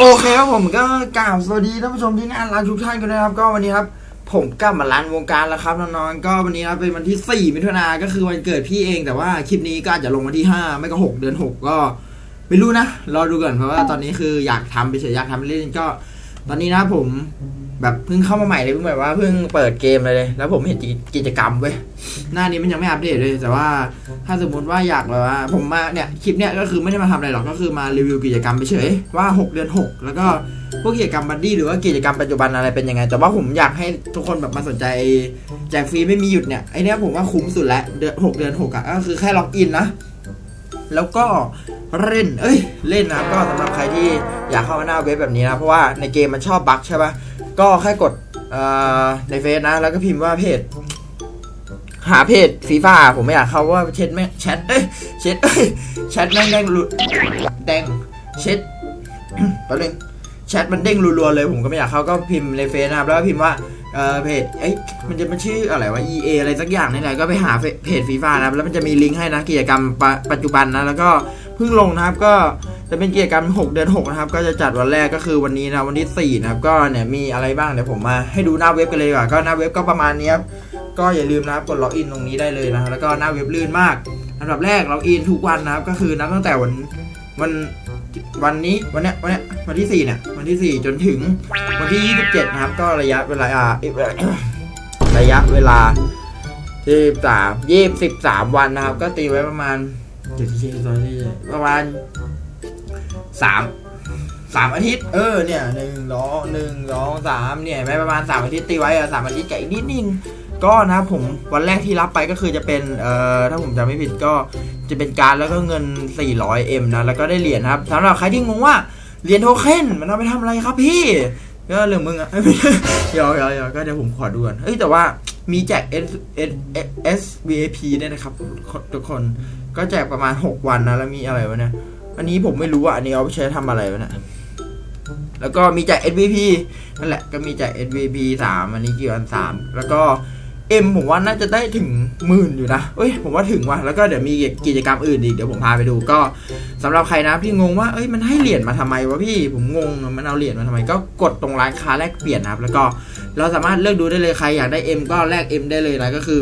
โอเคครับผมก็กล่าวสวัสดีท่านผู้ชมที่น่ารักทุกท่านกันนะครับ ก็วันนี้ครับ ผมกลับมาร้านวงการแล้วครับน้องๆก็วันนี้นะเป็นวันที่ 4 มิถุนาก็คือวันเกิดพี่เองแต่ว่าคลิปนี้ก็อาจจะลงวันที่ 5 ไม่ก็ 6 เดือน 6 ก็ไม่รู้นะรอดูก่อนเพราะว่าตอนนี้คืออยากทำไปเฉยอยากทำเล่นก็ ตอนนี้นะผม แบบเพิ่งเข้ามาใหม่เลยเพิ่งแบบว่าเพิ่งเปิดเกมเลย แล้วผมเห็นกิจกรรมเว้ยหน้านี้มันยังไม่อัปเดตเลย แต่ว่าถ้าสมมติว่าอยากแบบว่า ผมมาเนี่ยคลิปเนี้ยก็คือไม่ได้มาทำอะไรหรอกก็คือมารีวิวกิจกรรมไปเฉยว่า 6 เดือน 6 แล้วก็พวกกิจกรรมบัดดี้หรือว่ากิจกรรมปัจจุบันอะไรเป็นยังไง แต่ว่าผมอยากให้ทุกคนแบบมาสนใจแจกฟรีไม่มีหยุดเนี่ยไอเนี้ยผมว่าคุ้มสุดแล้วเดือนหกเดือนหกอะก็คือแค่ล็อกอินนะแล้วก็เล่น เอ้ย เล่นนะก็สำหรับใครที่อยากเข้ามาหน้าเว็บแบบนี้นะ เพราะว่าในเกมมันชอบบั๊กใช่ปะ ก็แค่กดในเฟซนะ แล้วก็พิมพ์ว่าเพจ หาเพจฟีฟ่าผมไม่อยากเข้าว่าเช็ดแม่งแชทเอ้ยเช็ดเอ้ยแชทแม่งแดงรุแดงเช็ดแป๊บนึงแชทมันเด้งรัวๆเลยผมก็ไม่อยากเข้าก็พิมพ์ในเฟซนะครับแล้วก็พิมพ์ว่าเออเพจเอ้ยมันจะมันชื่ออะไรวะ EA อะไรสักอย่างนี่แหละก็ไปหาเพจฟีฟ่านะครับแล้วมันจะมีลิงก์ให้นะกิจกรรมปัจจุบันนะแล้วก็เพิ่งลงนะครับก็ จะเป็นกิจกรรม 6 เดือน 6 นะครับ ก็จะจัดวันแรกก็คือวันนี้นะวันที่ 4 นะครับ ก็เนี่ยมีอะไรบ้างเดี๋ยวผมมาให้ดูหน้าเว็บกันเลยดีกว่า ก็หน้าเว็บก็ประมาณนี้ครับ ก็อย่าลืมนะครับกดล็อกอินตรงนี้ได้เลยนะ แล้วก็หน้าเว็บลื่นมากอันดับแรกล็อกอินทุกวันนะครับ ก็คือนับตั้งแต่วันวันวันนี้วันเนี้ยวันเนี้ยวันที่ 4 เนี่ยวันที่ 4 จนถึงวันที่ 27 นะครับ ก็ระยะเวลาอ่าระยะเวลาที่สามยี่สิบสามวันนะครับ ก็ตีไว้ประมาณเจ็ดที่ตอนที่ประมาณ สามสามอาทิตย์ เออเนี่ยหนึ่งสองหนึ่งสองสามเนี่ยไม่ประมาณสามอาทิตย์ตีไว้อะสามอาทิตย์กับอีกนิดนึงก็นะครับผมวันแรกที่รับไปก็คือจะเป็นเอ่อถ้าผมจำไม่ผิดก็จะเป็นการแล้วก็เงิน 400M นะแล้วก็ได้เหรียญครับสำหรับใครที่งงว่าเหรียญโทเค็นมันเอาไปทำอะไรครับพี่ก็เรื่องมึงอะเดี๋ยวเดี๋ยวเดี๋ยวก็เดี๋ยวผมขอดูก่อนเฮ้ยแต่ว่ามีแจก S S S V A P ด้วยนะครับทุกคนก็แจกประมาณ 6 วันนะแล้วมีอะไรวะเนี่ย อันนี้ผมไม่รู้อะอันนี้เอาไปใช้ทำอะไรวะเนี่ยแล้วก็มีแจก S V P นั่นแหละก็มีแจก S V P 3อันนี้กี่วัน3แล้วก็ M ผมว่าน่าจะได้ถึงหมื่นอยู่นะเอ้ย ผมว่าถึงว่ะ แล้วก็เดี๋ยวมีกิจกรรมอื่นอีก เดี๋ยวผมพาไปดู ก็สำหรับใครนะพี่งงว่า เอ้ย มันให้เหรียญมาทำไมวะพี่ ผมงง มันเอาเหรียญมาทำไม ก็กดตรงร้านค้าแลกเปลี่ยนนะครับ แล้วก็เราสามารถเลือกดูได้เลย ใครอยากได้ M ก็แลก M ได้เลยนะ ก็คือ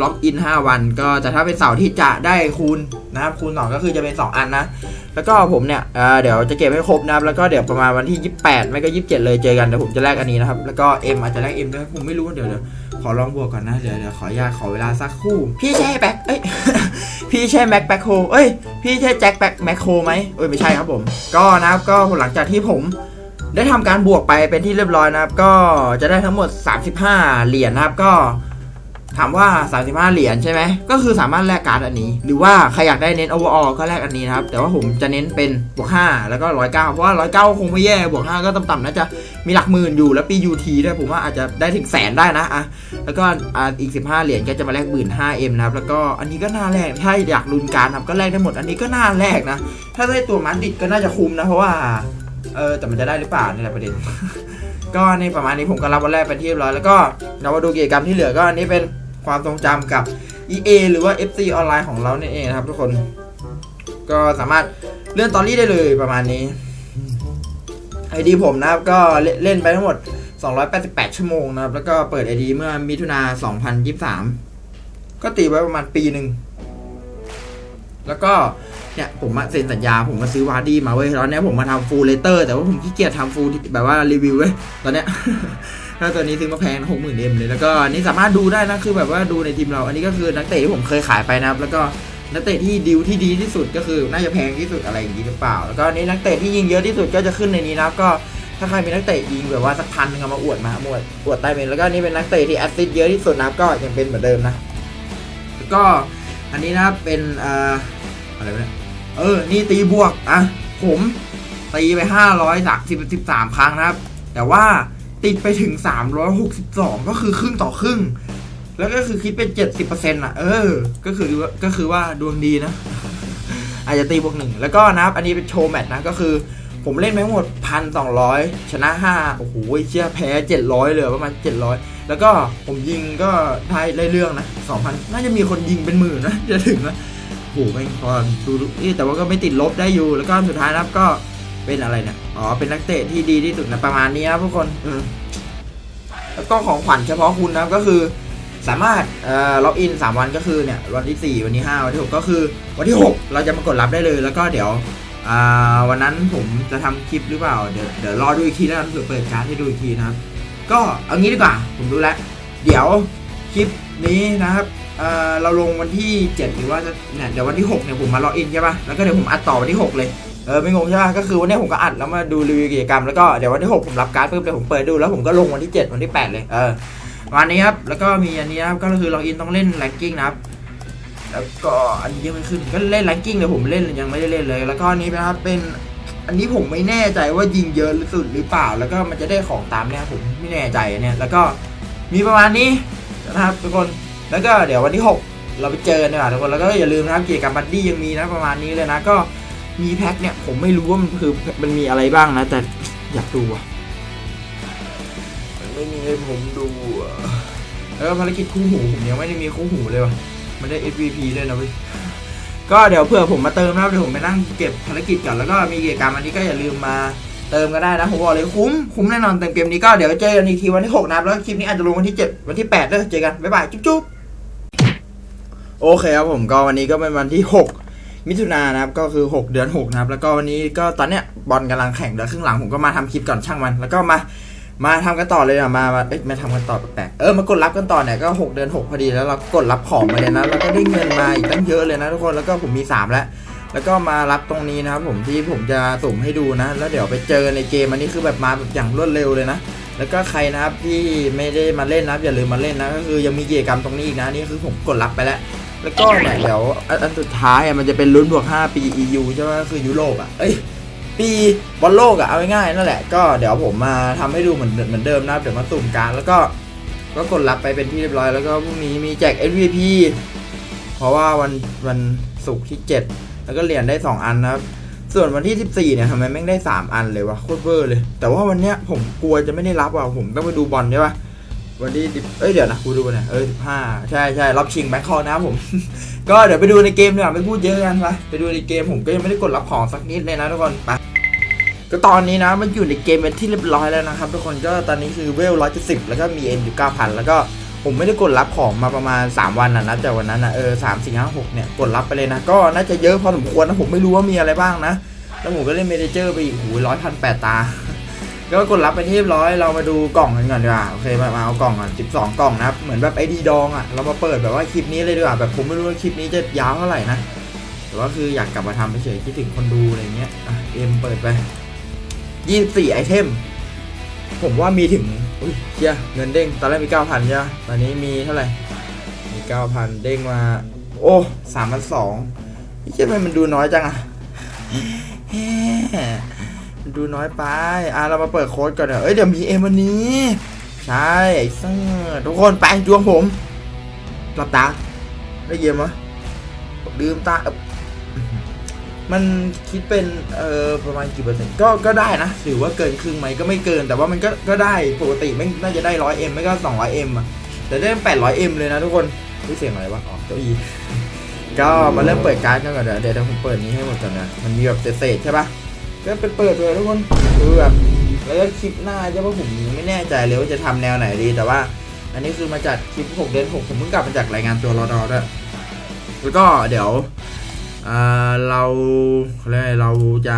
ล็อกอิน 5 วัน ก็แต่ถ้าเป็นเสาร์ที่จะได้คูณนะครับคูณ 2 ก็คือจะเป็น 2 อันนะ แล้วก็ผมเนี่ยเเดี๋ยวจะเก็บให้ครบนะครับ แล้วก็เดี๋ยวประมาณวันที่ 28 ไม่ก็ 27 เลยเจอกันเดี๋ยวผมจะแลกอันนี้นะครับ แล้วก็ M อาจจะแลก M ด้วยผมไม่รู้เดี๋ยวเดี๋ยวขอลองบวกก่อนนะ เดี๋ยวเดี๋ยวขออนุญาตขอเวลาสักครู่ พี่ใช่แบ็คเอ้ย พี่ใช่แม็กแบ็คโฮเอ้ย พี่ใช่แจ็คแบ็คแม็คโฮไหมเอ้ยไม่ใช่ครับผม ก็นะครับก็หลังจากที่ผมได้ทำการบวกไปเป็นที่เรียบร้อยนะครับ ก็จะได้ทั้งหมด 35 เหรียญนะครับก็ ถามว่า 35 เหรียญใช่ไหม ก็คือสามารถแลกการ์ดอันนี้ หรือว่าใครอยากได้เน้น overall ก็แลกอันนี้นะครับ แต่ว่าผมจะเน้นเป็นบวก 5 แล้วก็ 109 เพราะว่า 109 คงไม่แย่ บวก 5 ก็ต่ำๆน่าจะมีหลักหมื่นอยู่ แล้วปี UT ด้วยผมว่าอาจจะได้ถึงแสนได้นะอะแล้วก็อีก 15 เหรียญก็จะมาแลกหมื่นห้าเอ็มนะครับ แล้วก็อันนี้ก็น่าแลก ถ้าอยากลุ้นการดครับก็แลกได้หมด อันนี้ก็น่าแลกนะ ถ้าได้ตัวมันดิดก็น่าจะคุ้มนะ เพราะว่า เออ แต่มันจะได้หรือเปล่านี่แหละประเด็น ก็ในประมาณนี้ผมก็รับวันแรกเป็นที่เรียบร้อย แล้วก็เรามาดูกิจกรรมที่เหลือก็อันนี้เป็น ความทรงจำกับ EA หรือว่า FC ออนไลน์ของเราเนี่ยเองนะครับทุกคน ก็สามารถเลื่อนตอนรี่ได้เลยประมาณนี้ไอดีผมนะครับก็เล่นไปทั้งหมด 288 ชั่วโมงนะครับ แล้วก็เปิดไอดีเมื่อมิถุนา 2023 ก็ตีไว้ประมาณปีหนึ่ง แล้วก็เนี่ยผมมาเซ็นสัญญาผมมาซื้อวาร์ดี้มาเว้ยตอนเนี้ยผมมาทำฟูลเลเตอร์แต่ว่าผมขี้เกียจทำฟูลแบบว่ารีวิวเว้ยตอนเนี้ย ถ้าตัวนี้ซื้อมาแพงหกหมื่นเอ็มเลยแล้วก็นนี้สามารถดูได้นะคือแบบว่าดูในทีมเรา อันนี้ก็คือนักเตะที่ผมเคยขายไปนะครับแล้วก็นักเตะที่ดิวที่ดีที่สุดก็คือน่าจะแพงที่สุดอะไรอย่างนี้หรือเปล่า แล้วก็นนี้นักเตะที่ยิงเยอะที่สุดก็จะขึ้นในนี้นะครับก็ถ้าใครมีนักเตะยิงแบบว่าสักพันนึงเอามาอวดมาอวดอวดได้เป็นแล้วก็นนี้เป็นนักเตะที่แอสซิสต์เยอะที่สุดนะครับก็ยังเป็นเหมือนเดิมนะแล้วก็อันนี้นะครับเป็นเอ่ออะไรวะเนี่ยเออนี่ตีบวกอะผมตีไปห้าร้อยสามสิบสิบสามครั้งนะครับ แต่ว่า ติดไปถึงสามร้อยหกสิบสองก็คือครึ่งต่อครึ่ง แล้วก็คือคิดเป็นเจ็ดสิบเปอร์เซ็นต์อะ เออ ก็คือว่าก็คือว่าดวงดีนะ อาจจะตีบวกหนึ่ง แล้วก็นะครับ อันนี้เป็นโชว์แมตช์นะ ก็คือผมเล่นไปทั้งหมดพันสองร้อยชนะห้าโอ้โหเชี่ยแพ้เจ็ดร้อยเลยประมาณเจ็ดร้อยแล้วก็ผมยิงก็ท้ายเรื่องนะสองพันน่าจะมีคนยิงเป็นหมื่นนะ จะถึงนะโอ้โหแม่งพอดูดูเอ๊ะแต่ว่าก็ไม่ติดลบได้อยู่ แล้วก็สุดท้ายนะครับก็ เป็นอะไรเนี่ย อ๋อ เป็นนักเตะที่ดีที่สุดนะประมาณนี้นะทุกคน อืมแล้วก็ของขวัญเฉพาะคุณนะครับก็คือ สามารถเอ่อล็อกอิน 3 วันก็คือเนี่ยวันที่ 4 วันที่5วันที่ 6 ก็คือ วันที่ 6 เราจะมากดรับได้เลย แล้วก็เดี๋ยวอ่าวันนั้นผมจะทำคลิปหรือเปล่า เดี๋ยวเดี๋ยวรอดูอีกทีแล้วกันเผื่อเปิดการ์ดให้ดูอีกทีนะครับ ก็เอางี้ดีกว่า ผมรู้แล้ว เดี๋ยวคลิปนี้นะครับเอ่อเราลงวันที่ 7 หรือว่าจะเนี่ยเดี๋ยววันที่ 6 เนี่ยผมมาล็อกอินใช่ปะแล้วก็เดี๋ยวผมอัดต่อวันที่ 6 เลยเออไม่งงใช่ปะก็คือวันนี้ผมก็อัดแล้วมาดูรีวิวกิจกรรมแล้วก็เดี๋ยววันที่ 6 ผมรับการ์ดปุ๊บเดี๋ยวผมเปิดดูแล้วผมก็ลงวันที่ 7 วันที่ 8 เลยเออวันนี้ครับแล้วก็มีอันนี้นะครับก็คือล็อกอินต้องเล่นแรงกิ้งนะครับแล้วก็อันนี้ยังไม่ขึ้นก็เล่นแรงกิ้งเลยผมเล่นยังไม่ได้เล่นเลย แล้วก็อันนี้นะครับเป็นอันนี้ผมไม่แน่ใจว่ายิงเยอะสุดหรือเปล่า แล้วก็มันจะได้ของตามเนี่ยผมไม่แน่ใจเนี่ยแล้วก็มีประมาณนี้นะครับทุกคนแล้วก็เดี๋ยววันที่ 6 เราไปเจอกันดีกว่าทุกคนแล้วก็อย่าลืมนะครับกิจกรรมบัดดี้ยังมีนะประมาณนี้เลยนะก็ มีแพ็คเนี่ยผมไม่รู้ว่ามันคือมันมีอะไรบ้างนะ แต่อยากดูอะมันไม่มีให้ผมดูอะแล้วก็ภารกิจคู่หูผมยังไม่ได้มีคู่หูเลยว่ะ มันได้ MVP ด้วยนะเว้ยก็เดี๋ยวเผื่อผมมาเติมนะครับเดี๋ยวผมไปนั่งเก็บภารกิจก่อนแล้วก็มีกิจกรรมอันนี้ก็อย่าลืมมาเติมก็ได้นะ ผมบอกเลยคุ้ม คุ้มแน่นอนเติมเกมนี้ก็เดี๋ยวเจอกันอีกทีวันที่6นะครับแล้วคลิปนี้อาจจะลงวันที่ 7 วันที่8เด้อเจอกัน บ๊ายบาย จุ๊บจุ๊บโอเคครับผมก็วันนี้ก็เป็นวันที่ 6 มิถุนายนนะครับก็คือ 6 เดือน6นะครับแล้วก็วันนี้ก็ตอนเนี้ยบอลกำลังแข่งเดี๋ยวครึ่งหลังผมก็มาทำคลิปก่อนช่างมัน แล้วก็มามาทำกันต่อเลยอะมามาเอ้ยมาทำกันต่อแปลกเออมากดรับกันต่อเนี่ยก็ 6 เดือน 6 พอดีแล้วเรากดรับของมาเลยนะแล้วก็ได้เงินมาอีกตั้งเยอะเลยนะทุกคนแล้วก็ผมมี 3 แล้ว แล้วก็มารับตรงนี้นะครับผมที่ผมจะสุ่มให้ดูนะ แล้วเดี๋ยวไปเจอในเกมอันนี้คือแบบมาแบบอย่างรวดเร็วเลยนะแล้วก็ใครนะครับที่ไม่ได้มาเล่นนะครับอย่าลืมมาเล่นนะก็คือยังมีกิจกรรมตรงนี้อีกนะนี่คือผมกดรับไปแล้ว แล้วก็เนี่ยเดี๋ยวอันสุดท้ายมันจะเป็นลุ้นบวก 5 ปี EU ใช่ไหมก็คือยุโรปอะเอ้ยปีบอลโลกอะเอาง่ายๆนั่นแหละก็เดี๋ยวผมมาทำให้ดูเหมือนเหมือนเดิมนะครับเดี๋ยวมาสุ่มการแล้วก็ก็กดรับไปเป็นที่เรียบร้อยแล้วก็พรุ่งนี้มีแจก MVP เพราะว่าวันวันศุกร์ที่ 7 แล้วก็เหรียญได้ 2 อันนะครับ ส่วนวันที่ 14 เนี่ยทำไมแม่งได้ 3 อันเลยวะโคตรเวอร์เลย แต่ว่าวันเนี้ยผมกลัวจะไม่ได้รับว่ะผมต้องไปดูบอลใช่ปะ วันที่10เอ้ยเดี๋ยวนะกูดูเนี่ยเออ15ใช่ใช่รอบชิงแบงคอกนะครับผม ก็เดี๋ยวไปดูในเกมดีกว่าไม่พูดเยอะกันไปไปดูในเกมผมก็ยังไม่ได้กดรับของสักนิดเลยนะทุกคนไปก็ตอนนี้นะมันอยู่ในเกมเป็นที่เรียบร้อยแล้วนะครับทุกคนก็ตอนนี้คือเวล170แล้วก็มีเอ็นอยู่9,000แล้วก็ผมไม่ได้กดรับของมาประมาณ 3 วันนะนับจากวันนั้นนะเออสามสี่ห้าหกเนี่ยกดรับไปเลยนะก็น่าจะเยอะพอสมควรนะผมไม่รู้ว่ามีอะไรบ้างนะ แล้วผมก็เล่นเมเนเจอร์ไปอีกหูร้อยพันแปดตา ก็กดรับไปที่เรียบร้อยเรามาดูกล่องกันก่อนดีกว่าโอเคมามาเอากล่องก่อน12 กล่องนะครับเหมือนแบบไอดีดองอะเรามาเปิดแบบว่าคลิปนี้เลยดีกว่าแบบผมไม่รู้ว่าคลิปนี้จะยาวเท่าไหร่นะแต่ว่าคืออยากกลับมาทำเฉยคิดถึงคนดูอะไรเงี้ยอะเอ็มเปิดไป24ไอเทมผมว่ามีถึงอุ้ยเชียเงินเด้งตอนแรกมี 9,000ใช่ไหมตอนนี้มีเท่าไหร่มี 9,000 เด้งมา โอ้3,200พี่เชียทำไมมันดูน้อยจังอะแฮ่มัน ดูน้อยไป อะเรามาเปิดโค้ดก่อนเอะเอ้ยเดี๋ยวมีเอ็มวันนี้ ใช่ทุกคนไปดวงผมหลับตาได้เยี่ยมวะลืมตามันคิดเป็นเอ่อประมาณกี่เปอร์เซ็นต์ก็ก็ได้นะถือว่าเกินครึ่งไหมก็ไม่เกินแต่ว่ามันก็ก็ได้ปกติไม่น่าจะได้ร้อยเอ็มไม่ก็สองร้อยเอ็มอะแต่ได้แปดร้อยเอ็มเลยนะทุกคนนี่เสียงอะไรวะอ๋อเก้าอี้ก็มาเริ่มเปิดการ์ดกันก่อนเดี๋ยวเดี๋ยวผมเปิดนี้ให้หมดก่อนนะมันมีแบบเศษๆใช่ปะ ก็เป็นเปิดเลยทุกคนคือแบบแล้วก็คลิปหน้าใช่ปะผมไม่แน่ใจเลยว่าจะทำแนวไหนดี แต่ว่า อันนี้คือมาจากคลิป 6 เดือน 6 ผมเพิ่งกลับมาจากรายงานตัวรอดอด้วยแล้วก็เดี๋ยวเราเขาเรียกอะไรเราจะ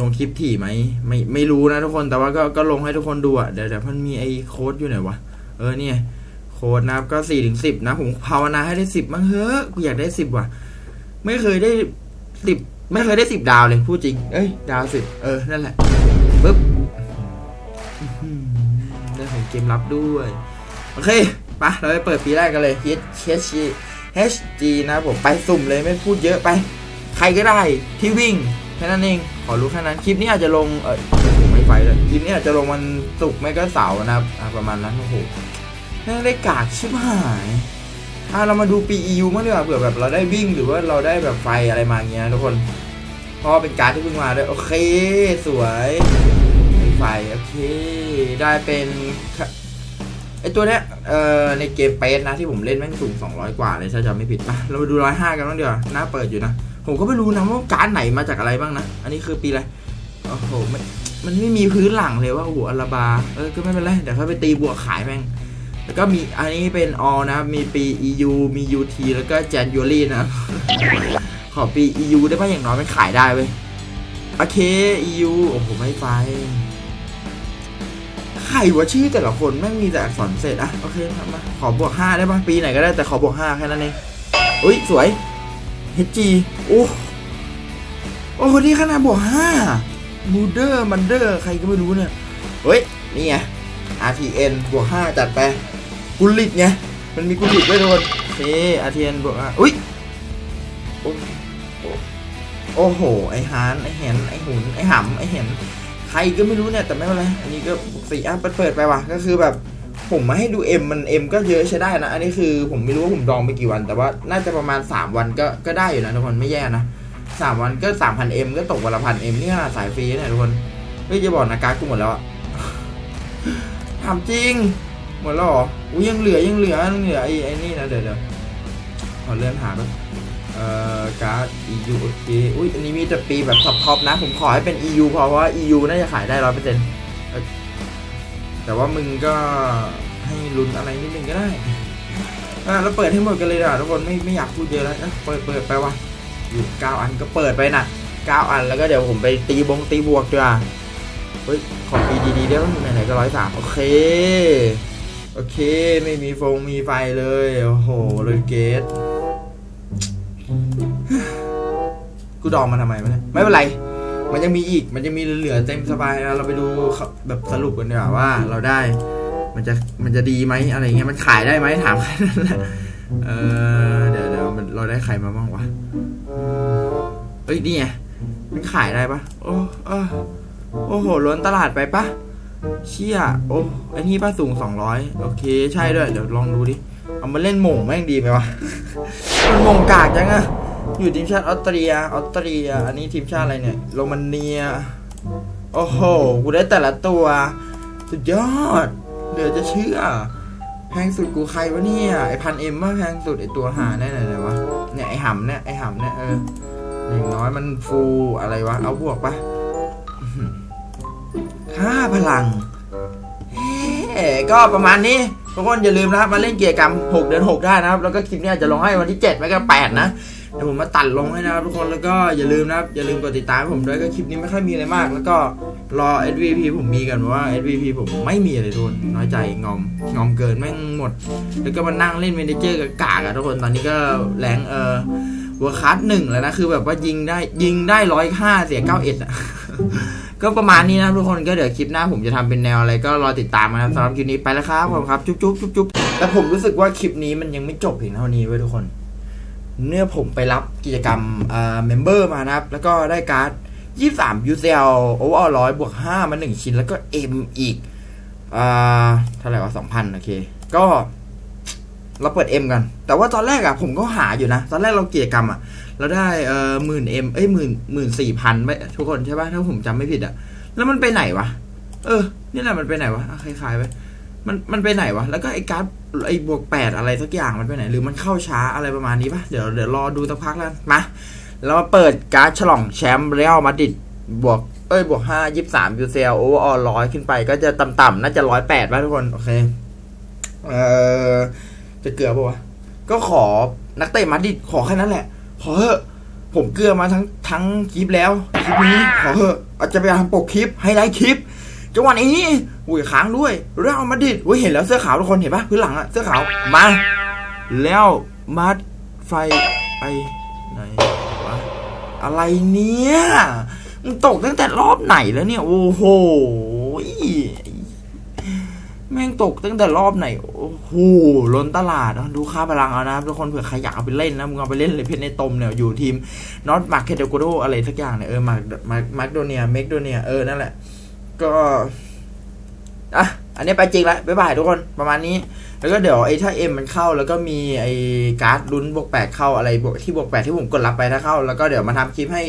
ลงคลิปถี่ไหมไม่ไม่รู้นะทุกคนแต่ว่าก็ก็ลงให้ทุกคนดูอะเดี๋ยวเดี๋ยวมันมีไอ้โค้ดอยู่ไหนวะเออเนี่ยโค้ดนะครับก็สี่ถึงสิบนะผมภาวนาให้ได้สิบมั้งเฮ้ยกูอยากได้สิบว่ะ ไม่เคยได้สิบ ไม่เคยได้สิบดาวเลยพูดจริง เอ้ย ดาวสิบเออ นั่นแหละปึ๊บได้ของเกมลับด้วย โอเคไปเราไปเปิดปีแรกกันเลย H H H G นะผมไปสุ่มเลยไม่พูดเยอะไป ใครก็ได้ที่วิ่งแค่นั้นเอง ขอรู้แค่นั้น คลิปนี้อาจจะลง เออผมไม่ไฟเลย คลิปนี้อาจจะลงวันศุกร์ไม่ก็เสาร์นะครับประมาณนั้น โอ้โหน่าได้กากชิบหาย อะเรามาดูปี EU มั้างดีกว่าเผื่อแบบเราได้วิ่งหรือว่าเราได้แบบไฟอะไรมาเงี้ยทุกคนเพราะเป็นการดที่เพิ่งมาด้วยโอเค สวยไฟโอเค ได้เป็นไอตัวเนี้ยเอ่อในเกมเปสนะที่ผมเล่นแม่งสูง 200 กว่าเลยถ้าจำไม่ผิดปะเรามาดู 105 กันบ้างเดี๋ยวหน้าเปิดอยู่นะ ผมก็ไม่รู้นะว่าการดไหนมาจากอะไรบ้างนะ อันนี้คือปีอะไรโอ้โหมันมันไม่มีพื้นหลังเลยว่าโอ้โหอาราบาเออก็ไม่เป็นไรเดี๋ยวเขาไปตีบวกขายแม่ง แล้วก็มีอันนี้เป็นออนะ มีปี EU มี UT แล้วก็ January นะ ขอปี EU ได้ป่ะอย่างน้อยมันขายได้เว้ย โอเค EU โอ้โหไม่ไฟใครวะชื่อแต่ละคนแม่งมีแต่อักษรเสร็จอะโอเคทำมา ขอบวก 5 ได้ป่ะ ปีไหนก็ได้แต่ขอบวก 5 แค่นั้นเองอุ้ย สวย HG โอ้โอ้คนนี้ขนาดบวก5มูเดอร์มันเดอร์ใครก็ไม่รู้เนี่ย เฮ้ย นี่ไง RTN บวก 5 จัดไป กุลิตไง มันมีกุลิตด้วยทุกคนนี่ RTN บวก5อุ้ย โอ้โอ้โอ้โหไอฮาน ไอเห็น ไอหุน ไอหำ ไอเห็น ใครก็ไม่รู้เนี่ย แต่ไม่เป็นไร อันนี้ก็สี่อะเปิดไปว่ะ ก็คือแบบผมมาให้ดู M มัน M ก็เยอะใช้ได้นะ อันนี้คือผมไม่รู้ว่าผมดองไปกี่วัน แต่ว่าน่าจะประมาณ 3 วันก็ก็ได้อยู่นะทุกคนไม่แย่นะ3วันก็3,000 M ก็ตกวันละพัน M นี่ขนาดสายฟรีเนี่ยทุกคนเฮ้ยจะบอกนะการ์ดกูหมดแล้วอะถามจริง หมดแล้วเหรออุ้ยยังเหลือยังเหลือยังเหลือไอ้ไอ้นี่นะเดี๋ยวเดี๋ยวขอเลื่อนหาแป๊บเอ่อการ์ด EU โอเคอุ้ยอันนี้มีแต่ปีแบบท็อปๆนะ ผมขอให้เป็น EU พอเพราะว่า EU น่าจะขายได้ร้อยเปอร์เซ็นต์แต่ว่ามึงก็ให้ลุ้นอะไรนิดนึงก็ได้อะแล้วเปิดให้หมดกันเลยอะทุกคนไม่ไม่อยากพูดเยอะแล้วนะเปิดเปิดไปวะอยู่เก้าอันก็เปิดไปน่ะเก้าอันแล้วก็เดี๋ยวผมไปตีบงตีบวกดีกว่าเฮ้ย ขอปีดีๆได้ป่ะไหนๆก็ร้อยสามโอเค โอเค ไม่มีฟงมีไฟเลย โอ้โหเลยเกตกูดองมันทำไมวะเนี่ไม่เป็นไร มันยังมีอีก มันยังมีเหลือเต็มสบายนะเราไปดูแบบสรุปกันดีกว่าว่า เราได้ มันจะมันจะดีไหมอะไรเงี้ยมันขายได้ไหมถามแค่นั้นแหละเออเดี๋ยวเดี๋ยวมันเราได้ใครมาบ้างวะเอ้ยนี่ไงมันขายได้ปะโอ้โอ้โหล้นตลาดไปปะ เชี่ยโอ้ไอ้นี่ป้าสูงสองร้อยโอเค ใช่ด้วย เดี๋ยวลองดูดิ เอามาเล่นหม่งแม่งดีไหมวะ มันหม่งกากจังอะอยู่ทีมชาติออสเตรีย ออสเตรีย อันนี้ทีมชาติอะไรเนี่ย โรมาเนีย โอ้โห กูได้แต่ละตัว สุดยอด เดี๋ยวจะเชื่อ แพงสุดกูใครวะเนี่ย ไอพันเอ็มว่าแพงสุดไอตัวหาแน่ไหนวะ เนี่ยไอหำเนี่ย ไอหำเนี่ยเออ อย่างน้อยมันฟูอะไรวะ เอาบวกปะ ค่าพลังเฮ้ก็ประมาณนี้ทุกคนอย่าลืมนะครับมาเล่นเกียร์กรรม 6 เดือน 6 ได้นะครับ แล้วก็คลิปนี้จะลงให้วันที่ 7 ไม่ก็ 8 นะเดี๋ยวผมมาตัดลงให้นะครับทุกคนแล้วก็อย่าลืมนะครับ อย่าลืมกดติดตามผมด้วยก็คลิปนี้ไม่ค่อยมีอะไรมาก แล้วก็รอ SVP ผมมีกันเพราะว่า SVP ผมไม่มีอะไรทุกคนน้อยใจงอมงอมเกินแม่งหมด แล้วก็มานั่งเล่นเมนเจอร์กับกากอะทุกคนตอนนี้ก็แรงเออ วัวคัสหนึ่งแล้วนะ คือแบบว่ายิงได้ยิงได้ร้อยห้าเสียเก้าเอ็ดอะก็ประมาณนี้นะทุกคนก็เดี๋ยวคลิปหน้าผมจะทำเป็นแนวอะไรก็รอติดตามนะครับสำหรับคลิปนี้ไปแล้วครับผมครับ จุ๊บจุ๊บจุ๊บจุ๊บแต่ผมรู้สึกว่าคลิปนี้มันยังไม่จบเพียงเท่านี้เว้ยทุกคน เนื่อผมไปรับกิจกรรมเอ่อเมมเบอร์มานะครับ แล้วก็ได้การ์ด23 UCL Overall ร้อยบวก5มา1ชิ้น แล้วก็ M อีกอ่าเท่าไหร่วะ2,000โอเค ก็ เราเปิด M กัน แต่ว่าตอนแรกอะผมก็หาอยู่นะ ตอนแรกเราเกิจกรรมอะเราได้เอ่อหมื่นเอ็มเอ้ยหมื่นหมื่นสี่พันไปทุกคนใช่ป่ะถ้าผมจำไม่ผิดอะแล้วมันไปไหนวะ เออ นี่แหละมันไปไหนวะคล้ายๆไปมันมันไปไหนวะ แล้วก็ไอ้การ์ดไอ้บวกแปดอะไรสักอย่างมันไปไหน หรือมันเข้าช้าอะไรประมาณนี้ปะเดี๋ยวเดี๋ยวรอดูสักพักแล้วมาเรามาเปิดการ์ดฉลองแชมป์เรอัลมาดริดบวกเอ้ยบวกห้ายี่สามยูเซลโอเวอร์ออลร้อยขึ้นไป ก็จะต่ำๆน่าจะร้อยแปดป่ะทุกคน โอเค เออ จะเกลือปะวะ ก็ขอนักเตะมาดริดขอแค่นั้นแหละ ขอเถอะ ผมเกลือมาทั้งทั้งคลิปแล้ว คลิปนี้ขอเถอะอาจจะไปทำปกคลิปไฮไลท์คลิปจังหวะนี้อุ้ยค้างด้วยเรียลมาดริดอุ้ยเห็นแล้วเสื้อขาวทุกคนเห็นปะพื้นหลังอะเสื้อขาว มา แล้วมาดไฟไปไหนวะอะไรเนี่ยมันตกตั้งแต่รอบไหนแล้วเนี่ย โอ้โห ม่งตกตั้งแต่รอบไหน โอ้โหล้นตลาดดูค่าพลังเอานะทุกคนเผื่อใครอยากเอาไปเล่นนะ มึงเอาไปเล่นเลยเพชรในตมเนี่ย อยู่ทีมน็อตมาร์เคเดโกโดอะไรสักอย่างเนี่ย เออมามามาโดเนียเมกโดเนีย เออ นั่นแหละ ก็ อะ อันนี้ไปจริงแล้วบ๊ายบายทุกคนประมาณนี้ แล้วก็เดี๋ยวไอ้ถ้าเอ็มมันเข้า แล้วก็มีไอ้การ์ดลุ้นบวกแปดเข้าอะไรบวกที่บวกแปดที่ผมกดรับไปถ้าเข้า แล้วก็เดี๋ยวมาทำคลิปให้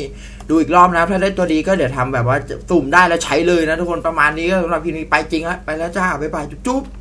ดูอีกรอบนะถ้าได้ตัวดีก็เดี๋ยวทำแบบว่าสุ่มได้แล้วใช้เลยนะทุกคนประมาณนี้ก็สำหรับคลิปนี้ไปจริงแล้วไปแล้วจ้าบ๊ายบายจุ๊บ